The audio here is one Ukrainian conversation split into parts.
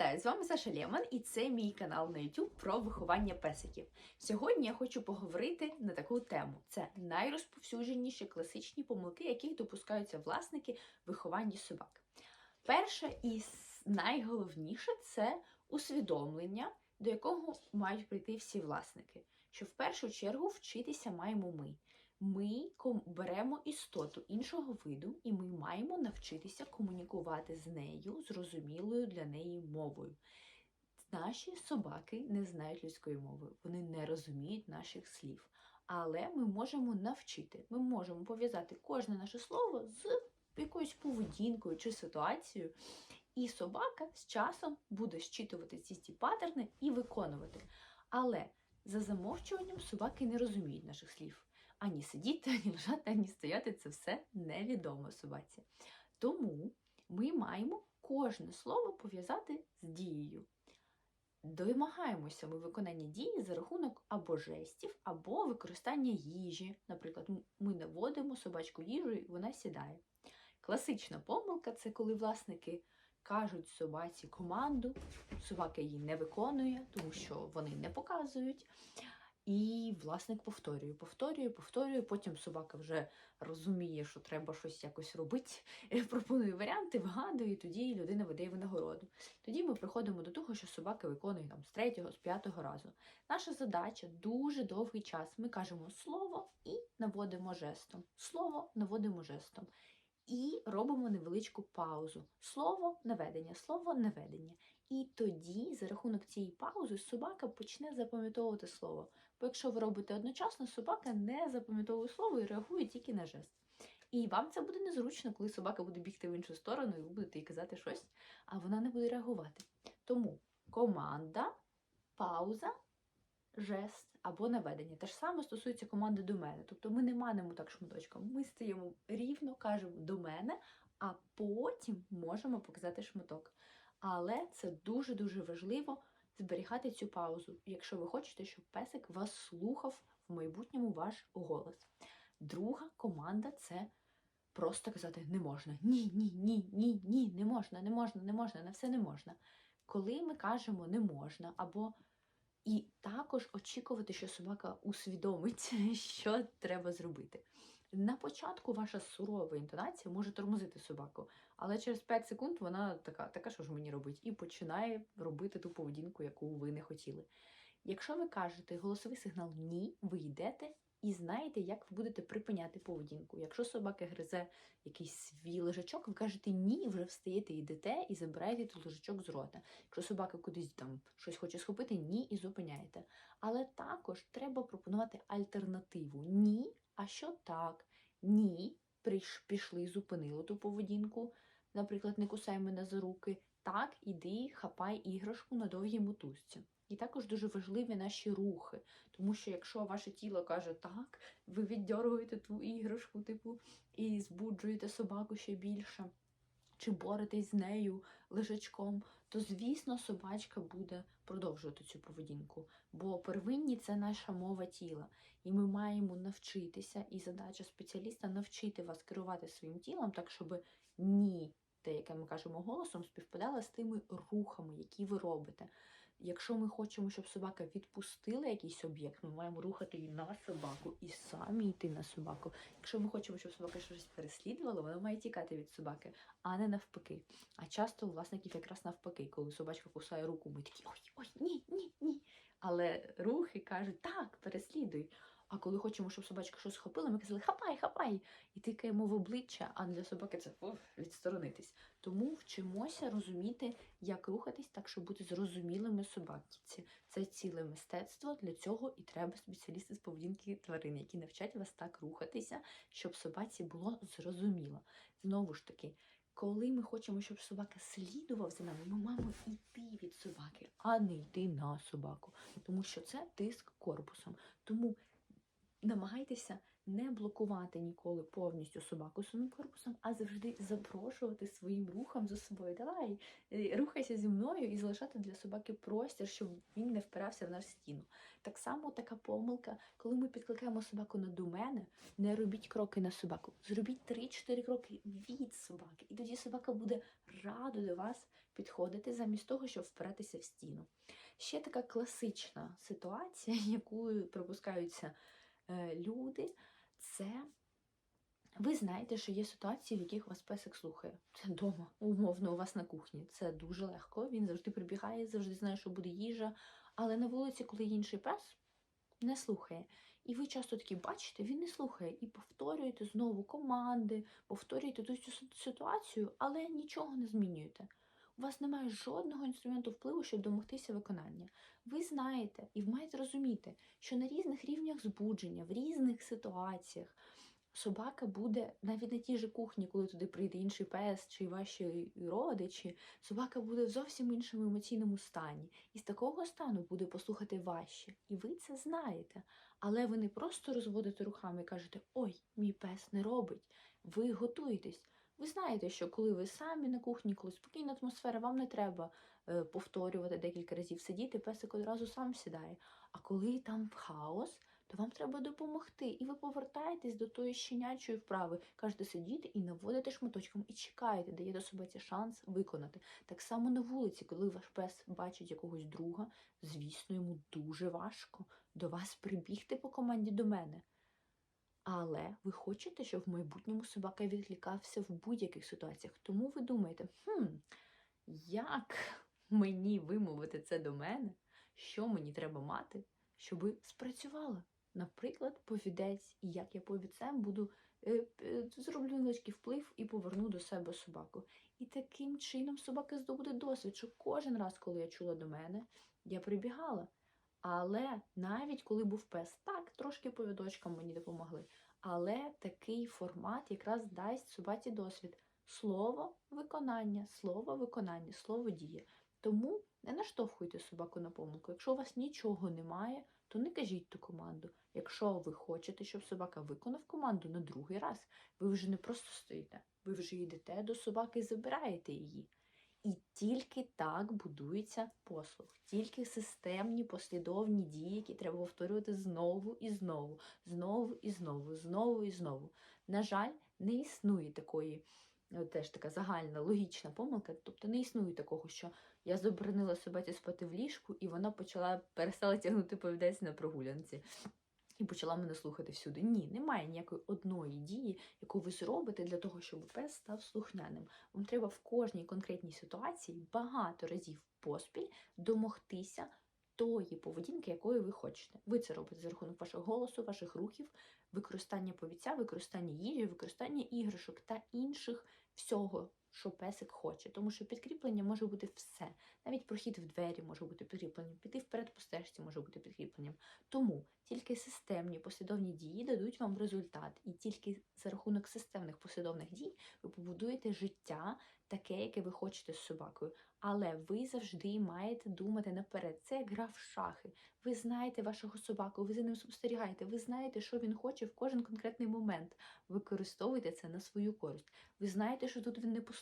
Вітаю! З вами Саша Лєман і це мій канал на YouTube про виховання песиків. Сьогодні я хочу поговорити на таку тему: це найрозповсюдженіші класичні помилки, яких допускаються власники виховання собак. Перше і найголовніше це усвідомлення, до якого мають прийти всі власники. Що в першу чергу вчитися маємо ми. Ми беремо істоту іншого виду, і ми маємо навчитися комунікувати з нею зрозумілою для неї мовою. Наші собаки не знають людської мови, вони не розуміють наших слів. Але ми можемо навчити, ми можемо пов'язати кожне наше слово з якоюсь поведінкою чи ситуацією, і собака з часом буде щитувати ці ці паттерни і виконувати. Але за замовчуванням собаки не розуміють наших слів. Ані сидіти, ані лежати, ані стояти це все невідомо собаці. Тому ми маємо кожне слово пов'язати з дією. Домагаємося ми виконання дії за рахунок або жестів, або використання їжі. Наприклад, ми наводимо собачку їжу, і вона сідає. Класична помилка це коли власники кажуть собаці команду, собака її не виконує, тому що вони не показують. І власник повторює, повторює, повторює. Потім собака вже розуміє, що треба щось якось робити, пропонує варіанти, вигадує, і тоді людина видає винагороду. Тоді ми приходимо до того, що собака виконує там з третього, з п'ятого разу. Наша задача дуже довгий час. Ми кажемо слово і наводимо жестом. Слово наводимо жестом. І робимо невеличку паузу. Слово наведення, слово наведення. І тоді, за рахунок цієї паузи, собака почне запам'ятовувати слово. Бо якщо ви робите одночасно, собака не запам'ятовує слово і реагує тільки на жест. І вам це буде незручно, коли собака буде бігти в іншу сторону, і ви будете їй казати щось, а вона не буде реагувати. Тому команда, пауза, жест або наведення. Те ж саме стосується команди до мене. Тобто ми не манимо так шматочком. Ми стаємо рівно, кажемо до мене, а потім можемо показати шматок. Але це дуже-дуже важливо зберігати цю паузу, якщо ви хочете, щоб песик вас слухав в майбутньому ваш голос. Друга команда це просто казати не можна. Ні, ні, ні, ні, ні, не можна, не можна, не можна, на все не можна. Коли ми кажемо не можна, або і також очікувати, що собака усвідомить, що треба зробити. На початку ваша сурова інтонація може тормозити собаку, але через 5 секунд вона така, така що ж мені робить, і починає робити ту поведінку, яку ви не хотіли. Якщо ви кажете голосовий сигнал ні, ви йдете і знаєте, як ви будете припиняти поведінку. Якщо собака гризе якийсь свій лежачок, ви кажете ні, вже встаєте, йдете і забираєте той лежачок з рота. Якщо собака кудись там щось хоче схопити, ні, і зупиняєте. Але також треба пропонувати альтернативу. Ні, а що так? Ні, пішли, зупинили ту поведінку. Наприклад, не кусай мене за руки. Так, іди, хапай іграшку на довгій мотузці. І також дуже важливі наші рухи, тому що якщо ваше тіло каже так, ви віддьоргуєте ту іграшку, типу, і збуджуєте собаку ще більше, чи боретесь з нею лежачком, то звісно собачка буде продовжувати цю поведінку. Бо первинні це наша мова тіла, і ми маємо навчитися, і задача спеціаліста навчити вас керувати своїм тілом так, щоб ні, те, яке ми кажемо голосом, співпадало з тими рухами, які ви робите. Якщо ми хочемо, щоб собака відпустила якийсь об'єкт, ми маємо рухати її на собаку і самі йти на собаку. Якщо ми хочемо, щоб собака щось переслідувала, вона має тікати від собаки, а не навпаки. А часто у власників якраз навпаки, коли собачка кусає руку, ми такі ой, ой, ні, ні, ні. Але рухи кажуть, так, переслідуй. А коли хочемо, щоб собачка щось схопила, ми казали хапай, хапай, і тикаємо в обличчя, а для собаки це уф, відсторонитись. Тому вчимося розуміти, як рухатись так, щоб бути зрозумілими собаці. Це ціле мистецтво. Для цього і треба спеціалісти з поведінки тварин, які навчать вас так рухатися, щоб собаці було зрозуміло. Знову ж таки, коли ми хочемо, щоб собака слідував за нами, ми маємо йти від собаки, а не йти на собаку, тому що це тиск корпусом. Тому намагайтеся не блокувати ніколи повністю собаку своїм корпусом, а завжди запрошувати своїм рухом за собою. Давай, е, рухайся зі мною і залишати для собаки простір, щоб він не впирався в нашу стіну. Так само така помилка, коли ми підкликаємо собаку на до мене, не робіть кроки на собаку. Зробіть 3-4 кроки від собаки. І тоді собака буде радо до вас підходити замість того, щоб впиратися в стіну. Ще така класична ситуація, якою припускаються е, люди, це ви знаєте, що є ситуації, в яких вас песик слухає. Це вдома, умовно, у вас на кухні. Це дуже легко. Він завжди прибігає, завжди знає, що буде їжа. Але на вулиці, коли інший пес, не слухає. І ви часто такі бачите, він не слухає. І повторюєте знову команди, повторюєте ту цю ситуацію, але нічого не змінюєте. У вас немає жодного інструменту впливу, щоб домогтися виконання. Ви знаєте і маєте розуміти, що на різних рівнях збудження, в різних ситуаціях собака буде навіть на тій же кухні, коли туди прийде інший пес чи ваші родичі, собака буде в зовсім іншому емоційному стані. І з такого стану буде послухати важче. І ви це знаєте. Але ви не просто розводите руками і кажете, ой, мій пес не робить. Ви готуєтесь. Ви знаєте, що коли ви самі на кухні, коли спокійна атмосфера, вам не треба е, повторювати декілька разів сидіти, песик одразу сам сідає. А коли там хаос, то вам треба допомогти. І ви повертаєтесь до тої щенячої вправи, кажете сидіти і наводите шматочком, і чекаєте, даєте собаці шанс виконати. Так само на вулиці, коли ваш пес бачить якогось друга, звісно, йому дуже важко до вас прибігти по команді до мене. Але ви хочете, щоб в майбутньому собака відлікався в будь-яких ситуаціях. Тому ви думаєте, хм, як мені вимовити це до мене? Що мені треба мати, щоби спрацювало? Наприклад, повідець, і як я повідцем буду е, е, зроблю невеличкий вплив і поверну до себе собаку. І таким чином собака здобуде досвід, що кожен раз, коли я чула до мене, я прибігала. Але навіть коли був пес, так, трошки повідочкам мені допомогли. Але такий формат якраз дасть собаці досвід. Слово виконання, слово виконання, слово діє. Тому не наштовхуйте собаку на помилку. Якщо у вас нічого немає, то не кажіть ту команду. Якщо ви хочете, щоб собака виконав команду на другий раз, ви вже не просто стоїте, ви вже йдете до собаки і забираєте її. І тільки так будується послуг, тільки системні послідовні дії, які треба повторювати знову і знову, знову і знову, знову і знову. На жаль, не існує такої, ну, теж така загальна логічна помилка. Тобто не існує такого, що я заборонила собаці спати в ліжку, і вона почала перестала тягнути повідець на прогулянці. І почала мене слухати всюди. Ні, немає ніякої одної дії, яку ви зробите для того, щоб пес став слухняним. Вам треба в кожній конкретній ситуації багато разів поспіль домогтися тої поведінки, якої ви хочете. Ви це робите за рахунок вашого голосу, ваших рухів, використання повіця, використання їжі, використання іграшок та інших всього. Що песик хоче, тому що підкріплення може бути все. Навіть прохід в двері може бути підкріпленням, піти вперед по стежці може бути підкріпленням. Тому тільки системні послідовні дії дадуть вам результат, і тільки за рахунок системних послідовних дій ви побудуєте життя таке, яке ви хочете з собакою. Але ви завжди маєте думати наперед. Це як гра в шахи. Ви знаєте вашого собаку, ви за ним спостерігаєте, ви знаєте, що він хоче в кожен конкретний момент. Використовуйте це на свою користь. Ви знаєте, що тут він не послухає.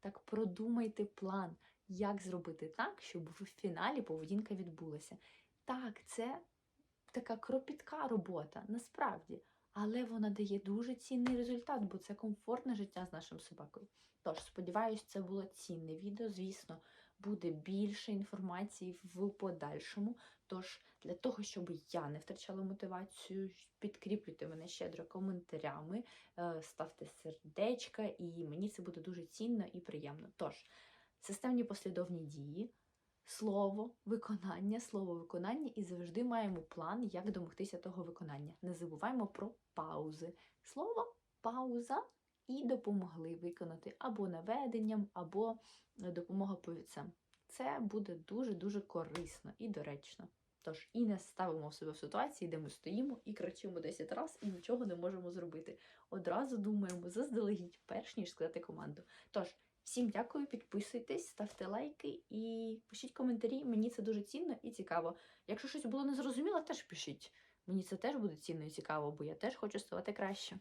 Так продумайте план, як зробити так, щоб в фіналі поведінка відбулася. Так, це така кропітка робота, насправді, але вона дає дуже цінний результат, бо це комфортне життя з нашим собакою. Тож, сподіваюся, це було цінне відео. Звісно, буде більше інформації в подальшому. Тож, для того, щоб я не втрачала мотивацію, підкріплюйте мене щедро коментарями, е, ставте сердечка, і мені це буде дуже цінно і приємно. Тож, системні послідовні дії. Слово, виконання, слово виконання, і завжди маємо план, як домогтися того виконання. Не забуваємо про паузи. Слово пауза і допомогли виконати або наведенням, або допомога повідцям. Це буде дуже-дуже корисно і доречно. Тож і не ставимо себе в ситуації, де ми стоїмо і кричимо 10 разів і нічого не можемо зробити. Одразу думаємо заздалегідь, перш ніж сказати команду. Тож. Всім дякую, підписуйтесь, ставте лайки і пишіть коментарі. Мені це дуже цінно і цікаво. Якщо щось було незрозуміло, теж пишіть. Мені це теж буде цінно і цікаво, бо я теж хочу ставати краще.